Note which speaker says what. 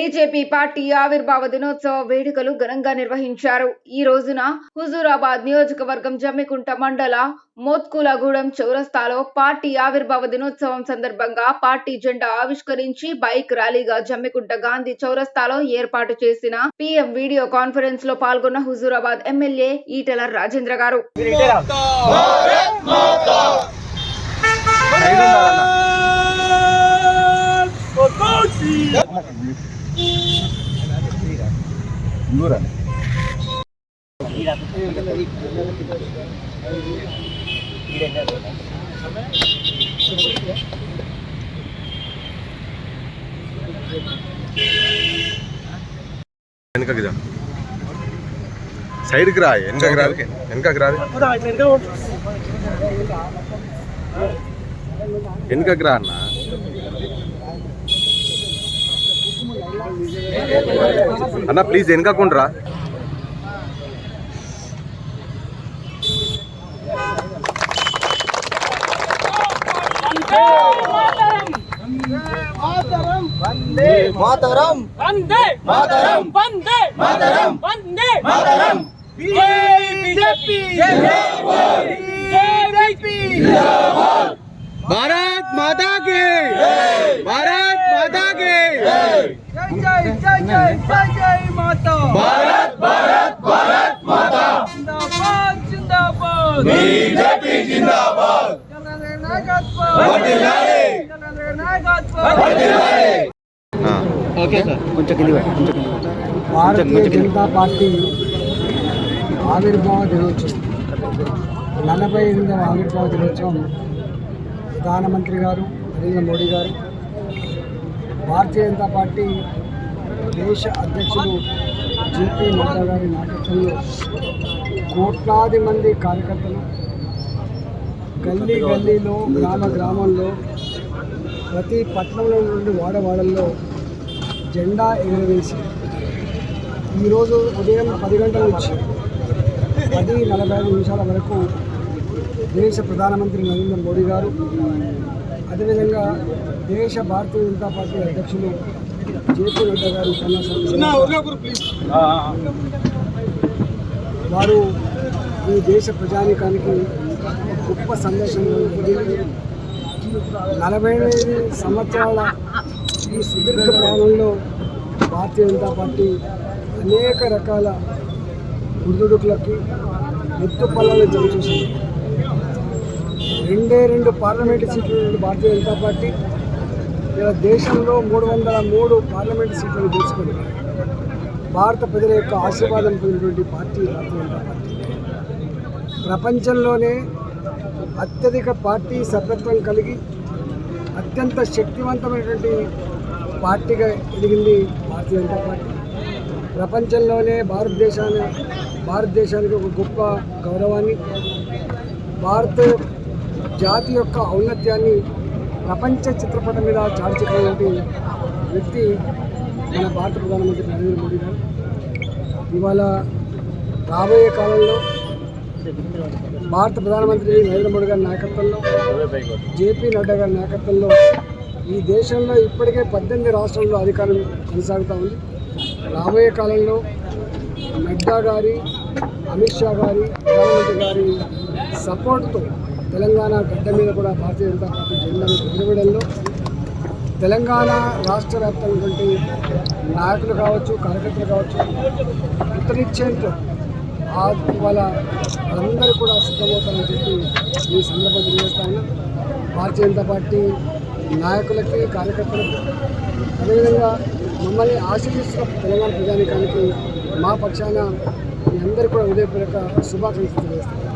Speaker 1: BJP party ఆవిర్భావ దినోత్సవ వేడుకలు ఘనంగా నిర్వహించారు. ఈ రోజున హుజూరాబాద్ నియోజకవర్గం జమ్మికుంట మండల మోత్కులగూడెం చౌరస్తాలో పార్టీ ఆవిర్భావ దినోత్సవం సందర్భంగా పార్టీ జెండా ఆవిష్కరించి బైక్ ర్యాలీగా జమ్మికుంట గాంధీ చౌరస్తాలో ఏర్పాటు చేసిన పీఎం వీడియో కాన్ఫరెన్స్లో పాల్గొన్న హుజూరాబాద్ ఎమ్మెల్యే ఈటల రాజేంద్ర గారు.
Speaker 2: వెనకకి రా. సైడ్కి రా వెనకకి రా. వెనకకి రా. వెనకకి రా అన్న. అన్న ప్లీజ్ వెనకకుండా
Speaker 3: మాతరం. భారత్ మాతా కే భారత్ మాతా కే
Speaker 4: జై జై జై జై జై మాతా.
Speaker 3: భారత్ భారత్ భారత్ మాతా.
Speaker 4: జిందాబాద్ జిందాబాద్.
Speaker 5: బీజేపీ జిందాబాద్. పార్టీ ఆవిర్భావ దినోత్సవం. నలభై ఎనిమిదవ ఆవిర్భావ దినోత్సవం ప్రధానమంత్రి గారు నరేంద్ర మోడీ గారు భారతీయ జనతా పార్టీ దేశ అధ్యక్షులు జేపీ నడ్డా గారి నాయకత్వంలో కోట్లాది మంది కార్యకర్తలు గల్లీ గల్లీలో గ్రామ గ్రామంలో ప్రతి పట్టణంలో నుండి వాడవాడల్లో జెండా ఎగురవేసి ఈరోజు ఉదయం పది గంటల నుంచి పది నలభై ఐదు నిమిషాల వరకు దేశ ప్రధానమంత్రి నరేంద్ర మోడీ గారు అదేవిధంగా దేశ భారతీయ జనతా పార్టీ అధ్యక్షులు జేపీ నడ్డా గారు వారు ఈ దేశ ప్రజానీకానికి గొప్ప సందేశం నలభై ఐదు సంవత్సరాల ఈ సుదీర్ఘ ప్రయాణంలో భారతీయ జనతా పార్టీ అనేక రకాల గుర్దుడుకులకి ఎత్తుపల్లాలు జమ చేసింది. రెండే రెండు పార్లమెంటు సీట్లు భారతీయ జనతా పార్టీ ఇలా దేశంలో మూడు వందల మూడు పార్లమెంటు సీట్లను గెలుచుకుంది భారత ప్రజల యొక్క ఆశీర్వాదం పొందినటువంటి పార్టీ భారతీయ జనతా పార్టీ. ప్రపంచంలోనే అత్యధిక పార్టీ సభ్యత్వం కలిగి అత్యంత శక్తివంతమైనటువంటి పార్టీగా ఎదిగింది భారతీయ జనతా పార్టీ. ప్రపంచంలోనే భారతదేశాన్ని భారతదేశానికి ఒక గొప్ప గౌరవాన్ని భారత జాతి యొక్క ఔన్నత్యాన్ని ప్రపంచ చిత్రపటం మీద చాటిచెప్పినటువంటి వ్యక్తి మన భారత ప్రధానమంత్రి నరేంద్ర మోడీ గారు. ఇవాళ రాబోయే కాలంలో భారత ప్రధానమంత్రి నరేంద్ర మోడీ గారి నాయకత్వంలో జేపీ నడ్డా గారి నాయకత్వంలో ఈ దేశంలో ఇప్పటికే పద్దెనిమిది రాష్ట్రాల్లో అధికారం కొనసాగుతూ ఉంది. రాబోయే కాలంలో నడ్డా గారి అమిత్ షా గారి ప్రధానమంత్రి గారి సపోర్ట్తో తెలంగాణ గడ్డ మీద కూడా భారతీయ జనతా పార్టీ జెండాను ఎగురవేయడంలో తెలంగాణ రాష్ట్ర వ్యాప్తమైనటువంటి నాయకులు కావచ్చు కార్యకర్తలు కావచ్చు ఇంటర్నిచ్చేంట్ ఆ ఇవాళ వాళ్ళందరూ కూడా సిద్ధమవుతారని చెప్పి ఈ సందర్భం తెలియజేస్తాను భారతీయ జనతా పార్టీ నాయకులకి కార్యకర్తలకు అదేవిధంగా మమ్మల్ని ఆశీర్వదిస్తున్న తెలంగాణ ప్రజానికానికి మా పక్షాన మీ అందరికీ కూడా ఉదయపూర్వక శుభాకాంక్షలు తెలియజేస్తాను